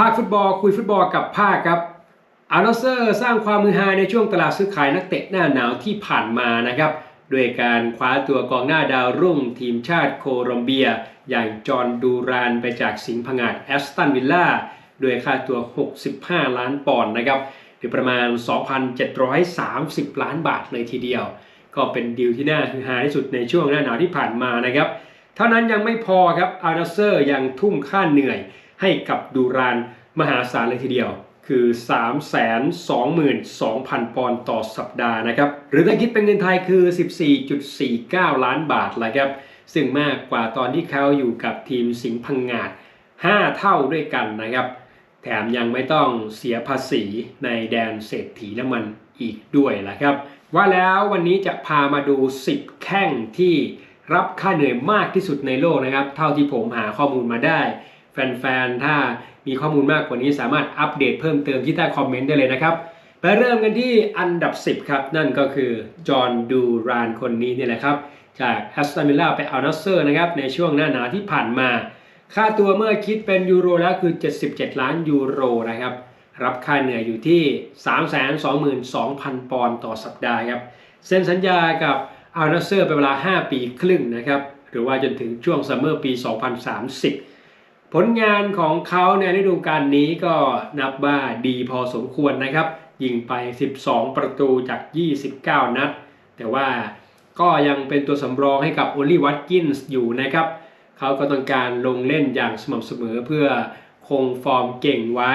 ภาคฟุตบอลคุยฟุตบอลกับภาคครับอาร์นอเซอร์สร้างความมือฮาในช่วงตลาดซื้อขายนักเตะหน้าหนาวที่ผ่านมานะครับด้วยการคว้าตัวกองหน้าดาวรุ่งทีมชาติโคลอมเบีย อย่างจอห์นดูรานไปจากสิงห์ผงาดแอสตันวิลล่าด้วยค่าตัว 65 ล้านปอนด์นะครับหรือประมาณ 2,730 ล้านบาทเลยทีเดียว ก็เป็นดีลที่น่าฮือฮาที่สุดในช่วงหน้าหนาวที่ผ่านมานะครับเท่านั้นยังไม่พอครับอาร์นเซอร์ยังทุ่มค่าเหนื่อยให้กับดูราน มหาศาลเลยทีเดียวคือ 322,000 ปอนด์ต่อสัปดาห์นะครับ หรือถ้าคิดเป็นเงินไทยคือ 14.49 ล้านบาทละครับ ซึ่งมากกว่าตอนที่เขาอยู่กับทีมสิงห์พังงาด 5 เท่าด้วยกันนะครับ แถมยังไม่ต้องเสียภาษีในแดนเศรษฐีน้ำมันอีกด้วยละครับ ว่าแล้ววันนี้จะพามาดู 10 แข้งที่รับค่าเหนื่อยมากที่สุดในโลกนะครับ เท่าที่ผมหาข้อมูลมาได้ แฟนๆ ถ้า มีข้อมูลมากกว่านี้สามารถอัปเดตเพิ่มเติมที่ใต้คอมเมนต์ได้เลยนะครับไปเริ่มกันที่อันดับ 10 ครับ นั่นก็คือจอห์นดูรานคนนี้นี่แหละครับ จากแอสตันวิลล่าไปเอัลนัสเซอร์นะครับ ในช่วงหน้าหนาวที่ผ่านมา ค่าตัวเมื่อคิดเป็นยูโรแล้วคือ 77 ล้านยูโรนะครับ รับค่าเหนื่อยอยู่ที่ 322,000 ปอนด์ต่อสัปดาห์ครับเซ็นสัญญากับอัลนัสเซอร์เป็นเวลา 5 ปีครึ่งนะครับ หรือว่าจนถึงช่วงซัมเมอร์ปี 2030 ผลงานของเขาในฤดูกาลนี้ก็นับว่าดีพอสมควรนะครับ ยิงไป 12 ประตูจาก 29 นัด แต่ว่าก็ยังเป็นตัวสำรองให้กับโอลิวัตกินส์อยู่นะครับ เขาก็ต้องการลงเล่นอย่างสม่ำเสมอเพื่อคงฟอร์มเก่งไว้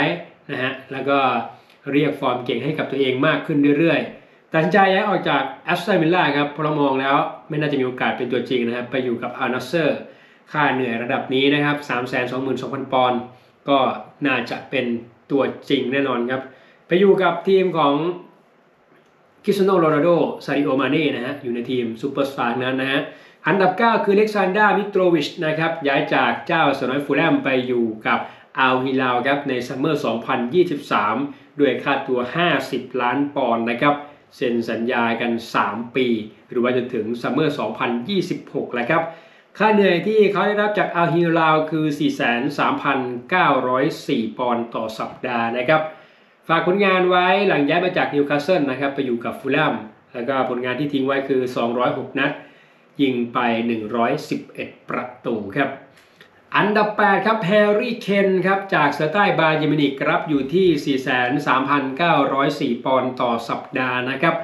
นะฮะ แล้วก็เรียกฟอร์มเก่งให้กับตัวเองมากขึ้นเรื่อยๆ ตัดสินใจย้ายออกจากแอสตันวิลล่าครับเพราะมองแล้วไม่น่าจะมีโอกาสเป็นตัวจริงนะครับไปอยู่กับอาร์นัสเซอร์ ค่าเหนื่อยระดับนี้นะครับ322,000 ปอนด์ก็น่าจะเป็นตัวจริงแน่นอนครับ ไปอยู่กับทีมของคิสโนโรนัลโดซาดิโอมาเน่นะฮะอยู่ในทีมซูเปอร์สตาร์นั้นนะฮะอันดับ 9 คือเล็กซานดามิโตรวิชนะครับย้ายจากเจ้าสนอยฟูลแลมไปอยู่กับอัลฮิลาลครับในซัมเมอร์ 2023 ด้วยค่าตัว 50 ล้านปอนด์นะครับเซ็นสัญญากัน 3 ปี หรือว่าจนถึงซัมเมอร์ 2026 แล้วครับ ค่าเหนื่อยที่เขาได้รับจากอัลฮิลาลคือ 43,904 ปอนด์ต่อสัปดาห์นะครับ ฝากผลงานไว้หลังย้ายมาจากนิวคาสเซิลนะครับ ไปอยู่กับฟูลแลมแล้วก็ผลงานที่ทิ้งไว้คือ 206 นัด ยิงไป 111 ประตูครับ อันดับ 8 ครับแฮร์รี่เคนครับ จากเซอร์ใต้บาเยมินิกรับอยู่ที่ 43,904 ปอนด์ต่อสัปดาห์นะครับ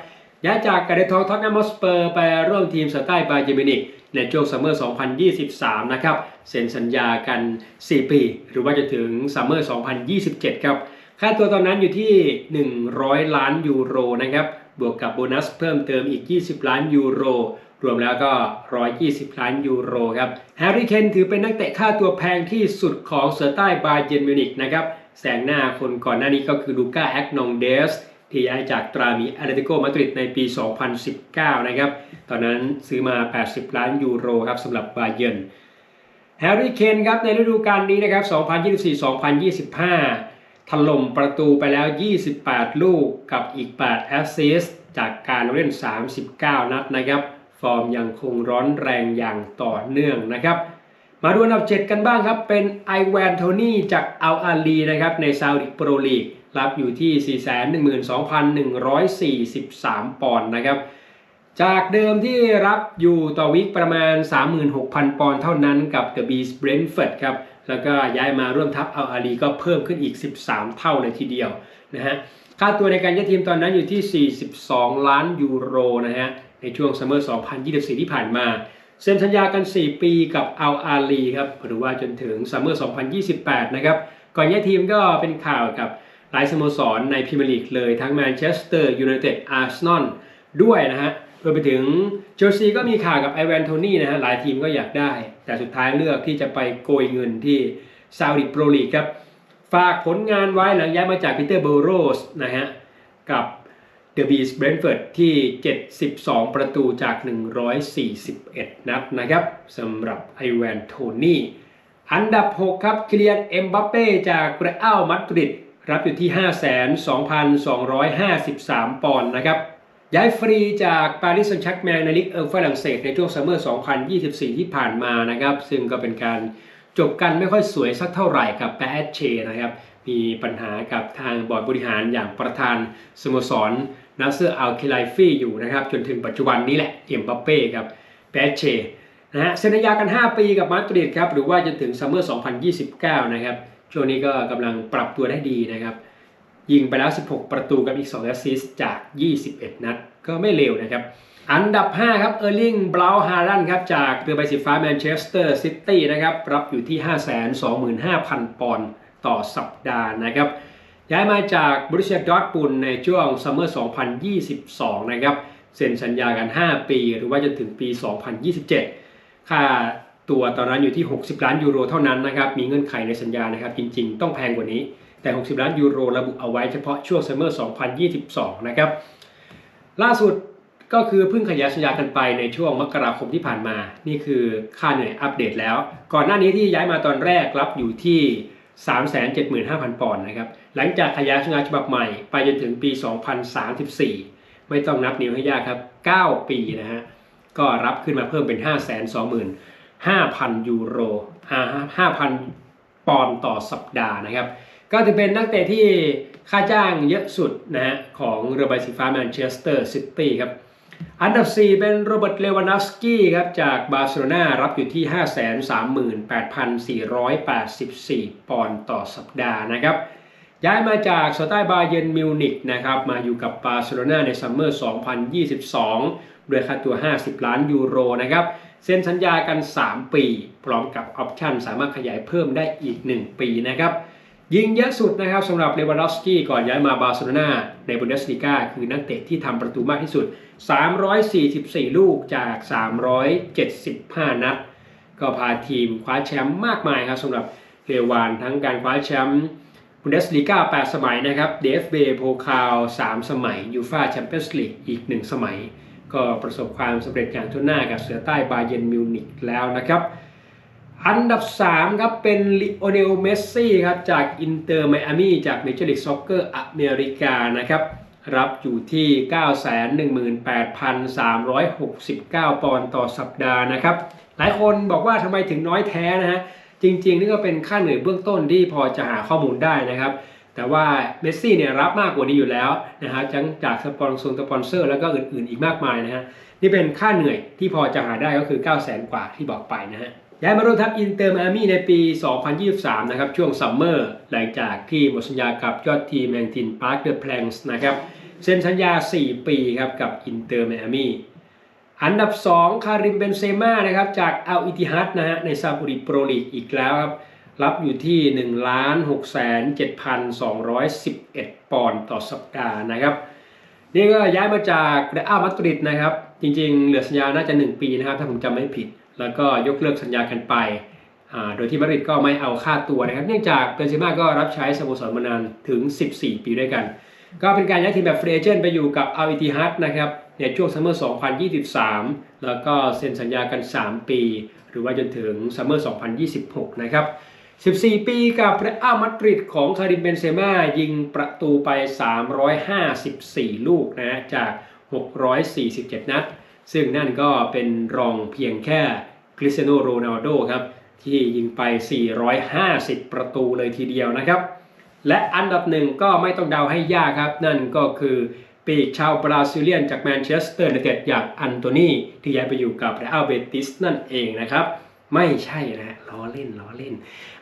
ย้ายจากกาเดทองท็อตแนมสเปอร์ไปร่วมทีมเซอร์ใต้บาเยมินิก ในช่วงซัมเมอร์ 2023 นะครับ เซ็นสัญญากัน 4 ปี หรือว่าจะถึงซัมเมอร์ 2027 ครับ ค่าตัวตอนนั้นอยู่ที่ 100 ล้านยูโรนะครับ บวกกับโบนัสเพิ่มเติมอีก 20 ล้านยูโร รวมแล้วก็ 120 ล้านยูโรครับ แฮร์รี่เคนถือเป็นนักเตะค่าตัวแพงที่สุดของเซอร์ใต้บาเยร์นมิวนิกนะครับ แสงหน้าคนก่อนหน้านี้ก็คือลูก้าแอคนองเดส ที่ย้ายจากตรามีแอตเลติโกมาดริดในปี 2019 นะครับ ตอนนั้นซื้อมา 80 ล้านยูโรครับสำหรับบาเยิร์นแฮร์รี่เคนครับในฤดูกาลนี้นะครับ 2024-2025 ถล่มประตูไปแล้ว 28 ลูกกับอีก 8 แอสซิสต์จากการเล่น 39 นัดนะครับ ฟอร์มยังคงร้อนแรงอย่างต่อเนื่องนะครับ มาดูอันดับ 7 กันบ้างครับ เป็นไอแวนโทนี่จากอัลอาลีนะครับในซาอุดิโปรลีก รับอยู่ที่ 412,143 ปอนด์นะครับ จากเดิมที่รับอยู่ต่อวิกประมาณ 36,000 ปอนด์เท่านั้นกับ The Beast Brentford ครับ แล้วก็ย้ายมาร่วมทัพเอัลอาลีก็เพิ่มขึ้นอีก 13 เท่าเลยทีเดียวนะฮะ ค่าตัวในการย้ายทีมตอนนั้นอยู่ที่ 42 ล้านยูโรนะฮะ ในช่วงซัมเมอร์ 2024 ที่ผ่านมาเซ็นสัญญากัน 4 ปีกับอัลอาลีครับ หรือว่าจนถึงซัมเมอร์ 2028 นะครับ ก่อนย้ายทีมก็เป็นข่าวกับ หลายสโมสรในพรีเมียร์ลีกเลยทั้งแมนเชสเตอร์ยูไนเต็ดอาร์เซนอลด้วยนะฮะรวมไปถึงเชลซีก็มีข่าวกับไอแวนโทนี่นะฮะหลายทีมก็อยากได้ แต่สุดท้ายเลือกที่จะไปโกยเงินที่ซาอุดิโปรลีกครับ ฝากผลงานไว้หลังย้ายมาจากปีเตอร์เบโรสนะฮะกับเดอะบีสเบรนท์เฟิร์ดที่ 72 ประตูจาก 141 นัดนะครับสำหรับไอแวนโทนี่อันดับ 6 ครับคิเลียนเอ็มบัปเป้จากเรอัลมาดริด รับอยู่ที่ 52,253 ปอนด์นะครับ ย้ายฟรีจากปารีสแซงต์แชร์กแมงในลีกเอิงฝรั่งเศสในช่วงซัมเมอร์ 2024 ที่ผ่านมานะครับ ซึ่งก็เป็นการจบกันไม่ค่อยสวยสักเท่าไหร่กับแปแอชเชนะครับ มีปัญหากับทางบอร์ดบริหารอย่างประธานสโมสรนัสเซอร์อัลเคไลฟี่อยู่นะครับ จนถึงปัจจุบันนี้แหละเอ็มบัปเป้กับเปเชนะฮะเซ็นสัญญากัน 5 ปีกับมาดริดครับ หรือว่าจนถึงซัมเมอร์ 2029 นะครับ ช่วงนี้ก็กำลังปรับตัวได้ดีนะครับ ยิงไปแล้ว 16 ประตูกับอีก 2 แอสซิสต์จาก 21 นัด ก็ไม่เลวนะครับ อันดับ 5 ครับเออร์ลิงบราวฮารันครับ จากเรือใบสีฟ้าแมนเชสเตอร์ซิตี้นะครับ รับอยู่ที่ 525,000 ปอนด์ต่อสัปดาห์นะครับ ย้ายมาจากบริษัทดอร์ทมุนในช่วงซัมเมอร์ 2022 นะครับ เซ็นสัญญากัน 5 ปี หรือว่าจนถึงปี 2027 ค่า ตัวตอนนั้นอยู่ที่ 60 ล้านยูโรเท่านั้นนะครับ มีเงื่อนไขในสัญญานะครับ จริงๆ ต้องแพงกว่านี้ แต่ 60 ล้านยูโรระบุเอาไว้เฉพาะช่วงซัมเมอร์ 2022 นะครับ ล่าสุดก็คือเพิ่งขยายสัญญากันไปในช่วงมกราคมที่ผ่านมา นี่คือค่าเหนื่อยอัปเดตแล้ว ก่อนหน้านี้ที่ย้ายมาตอนแรกรับอยู่ที่ 375,000 ปอนด์นะครับ หลังจากขยายสัญญาฉบับใหม่ไปจนถึงปี 2034 ไม่ต้องนับนิ้วให้ยากครับ 9 ปีนะฮะ ก็รับขึ้นมาเพิ่มเป็น 5 2 0 0 0 0 5,000 ยูโร5,000 ปอนด์ต่อสัปดาห์นะครับ ก็ถือเป็นนักเตะที่ค่าจ้างเยอะสุดนะฮะของเรือใบสีฟ้าแมนเชสเตอร์ซิตี้ครับ อันดับ 4 เป็นโรเบิร์ต เลวานอฟสกี้ครับจากบาร์เซโลนารับอยู่ที่ 538,484 ปอนด์ต่อสัปดาห์นะครับ ย้ายมาจากสไตล์บาเยนมิวนิกนะครับมาอยู่กับบาร์เซโลนาในซัมเมอร์ 2022 ด้วยค่าตัว 50 ล้านยูโรนะครับเซ็นสัญญากัน 3 ปี พร้อมกับออปชั่นสามารถขยายเพิ่มได้อีก 1 ปีนะครับยิงเยอะสุดนะครับสำหรับเลวานดอฟสกี้ก่อนย้ายมาบาร์เซโลนาในบุนเดสลีกาคือนักเตะที่ทำประตูมากที่สุด 344 ลูกจาก 375 นัด ก็พาทีมคว้าแชมป์มากมายครับสำหรับเลวานทั้งการคว้าแชมป์ บุนเดสลีกา8สมัยนะครับ DFB โพคาล3สมัยยูฟาแชมเปี้ยนส์ลีกอีก 1 สมัย ก็ประสบความสำเร็จอย่างทุ่นหน้ากับเสือใต้บาเยนมิวนิกแล้วนะครับ อันดับ 3 ครับ เป็นลิโอเนลเมสซี่ครับ จากอินเตอร์ไมอามีจากเมเจอร์ลีกซ็อกเกอร์อเมริกานะครับ รับอยู่ที่ 918,369 ปอนด์ต่อสัปดาห์นะครับ หลายคนบอกว่าทำไมถึงน้อยแท้นะฮะ จริง ๆ นี่ก็เป็นค่าเหนื่อยเบื้องต้นที่พอจะหาข้อมูลได้นะครับ แต่ว่าเมสซี่เนี่ยรับมากกว่านี้อยู่แล้วนะฮะทั้งจากสปอนเซอร์สปอนเซอร์ แล้วก็อื่นๆ อีกมากมายนะฮะนี่เป็นค่าเหนื่อยที่พอจะหาได้ก็คือ 9 0 0 0 0 0 กว่าที่บอกไปนะฮะย้ายมาร่วมทัพอินเตอร์มามี่ในปี 2023 นะครับ ช่วงซัมเมอร์หลังจากที่หมดสัญญากับยอดทีมแมงทินพาร์คเดอะแพลงส์นะครับเซ็นสัญญา 4 ปีครับกับอินเตอร์มามี่ อันดับ 2 คาริมเบนเซม่านะครับจากอัลอิติฮัดนะฮะในซาบุรีโปรลีกอีกแล้วครับ รับอยู่ที่ 1 6 7,211 ปอนด์ต่อสัปดาห์นะครับ นี่ก็ย้ายมาจากเรอัลมาดริดนะครับ จริงๆ เหลือสัญญาน่าจะ 1 ปีนะครับ ถ้าผมจำไม่ผิด แล้วก็ยกเลิกสัญญากันไป โดยที่มาดริดก็ไม่เอาค่าตัวนะครับ เนื่องจากเบนเซม่าก็รับใช้สโมสรมานานถึง 14 ปีด้วยกัน ก็เป็นการย้ายทีมแบบเฟรเจนต์ไปอยู่กับอัลอิติฮัดนะครับ ในช่วงซัมเมอร์ 2023 แล้วก็เซ็นสัญญากัน 3 ปี หรือว่าจนถึงซัมเมอร์ 2026 นะครับ 14 ปีกับเรอัลมาดริดของคาริมเบนเซม่ายิงประตูไป 354 ลูกนะจาก 647 นัด ซึ่งนั่นก็เป็นรองเพียงแค่คริสเตียโนโรนัลโดครับที่ยิงไป 450 ประตูเลยทีเดียวนะครับ และอันดับหนึ่งก็ไม่ต้องเดาให้ยากครับ นั่นก็คือ ปีกชาวบราซิเลียนจากแมนเชสเตอร์ยูไนเต็ดอย่างอันโตนีที่ย้ายไปอยู่กับเรอัลเบติสนั่นเองนะครับไม่ใช่นะฮะล้อเล่นล้อเล่น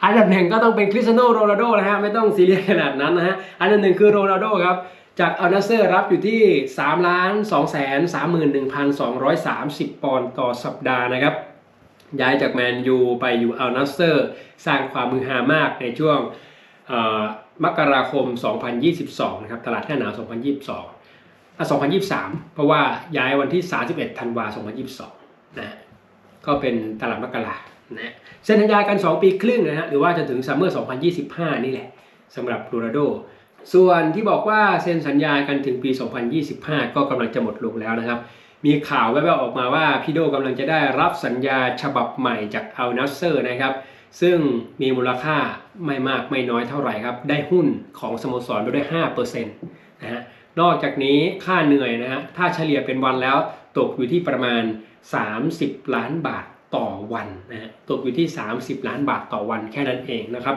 อันดับหนึ่งก็ต้องเป็นคริสเตียโนโรนัลโดนะฮะไม่ต้องซีเรียสขนาดนั้นนะฮะอันดับหนึ่งคือโรนัลโดครับจากอัลนาเซอร์รับอยู่ที่3ล้าน2แสน31,230 ปอนด์ต่อสัปดาห์นะครับ ย้ายจากแมนยูไปอยู่อัลนาเซอร์ สร้างความมือฮามากในช่วงมกราคม 2022 นะครับตลาดหน้าหนาว 2022อะ 2023 เพราะว่าย้ายวันที่ 31 ธันวาคม 2022 นะ ก็เป็นตลาดมกรานะเซ็นสัญญากัน 2 ปีครึ่งนะฮะ หรือว่าจนถึงซัมเมอร์ 2025 นี่แหละสำหรับโรนัลโด ส่วนที่บอกว่าเซ็นสัญญากันถึงปี 2025 ก็กำลังจะหมดลงแล้วนะครับ มีข่าวแว่วๆออกมาว่าพี่โดกำลังจะได้รับสัญญาฉบับใหม่จากอัลนัสเซอร์นะครับซึ่งมีมูลค่าไม่มากไม่น้อยเท่าไหร่ครับ ได้หุ้นของสโมสรไปด้วย5%นะฮะ นอกจากนี้ค่าเหนื่อยนะฮะถ้าเฉลี่ยเป็นวันแล้วตกอยู่ที่ประมาณ 30 ล้านบาทต่อวันนะฮะตกอยู่ที่ 30 ล้านบาทต่อวันแค่นั้นเองนะครับ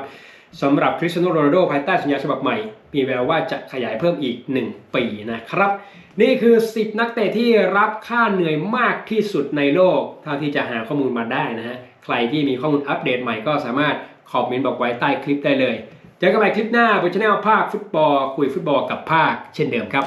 สำหรับคริสเตียโนโรนัลโดภายใต้สัญญาฉบับใหม่ มีแววว่าจะขยายเพิ่มอีก 1 ปีนะครับ นี่คือ 10 นักเตะที่รับค่าเหนื่อยมากที่สุดในโลก เท่าที่จะหาข้อมูลมาได้นะฮะใครที่มีข้อมูลอัปเดตใหม่ก็สามารถคอมเมนต์บอกไว้ใต้คลิปได้เลย เจอกันใหม่คลิปหน้าบนช anel ภาคฟุตบอลคุยฟุตบอลกับภาคเช่นเดิมครับ